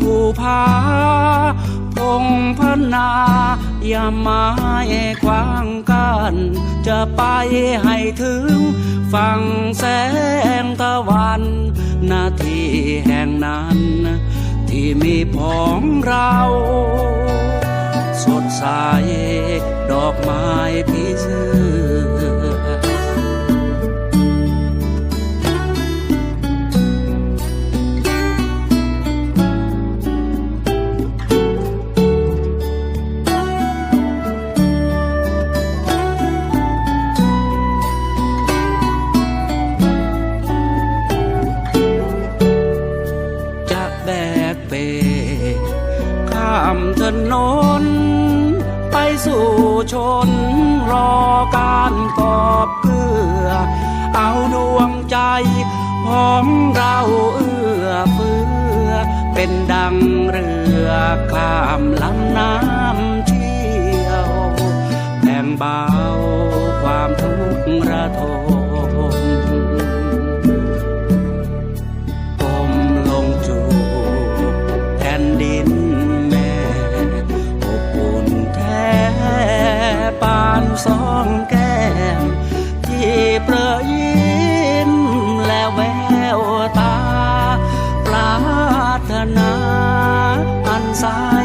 ภูผาพงพนา อย่ามาแอกวางกัน จะไปให้ถึง ฝั่งแสงตะวัน นาทีแห่งนั้น ที่มีพ้องเรา สดใสดอกไม้พีเสื้อ สู่ชนรอการกอบเกลือ เอาดวงใจของเราเอื้อเฟื้อ เป็นดังเรือข้ามลำน้ำเชี่ยวแบ่งเบาความทุกข์ระทม อั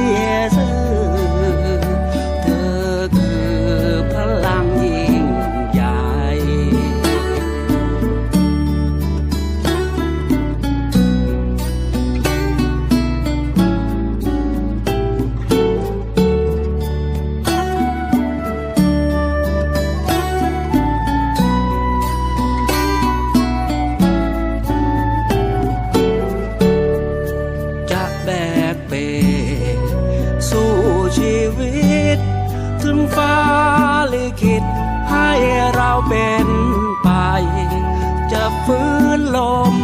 ชีวิต ถึงฟ้าลิขิตให้เราเป็นไป จะฟื้นลม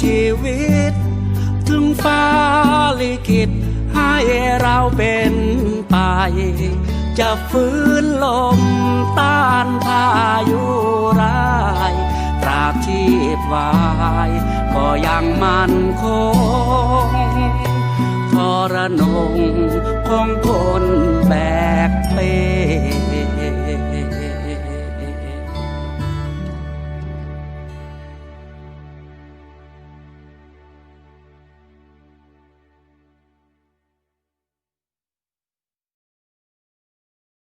ชีวิต ถึงฟ้าลิขิตให้เราเป็นไป จะฟื้นลมต้านพายุร้ายตราบชีพวาย ก็ยังมั่นคงทรนงของคนแบ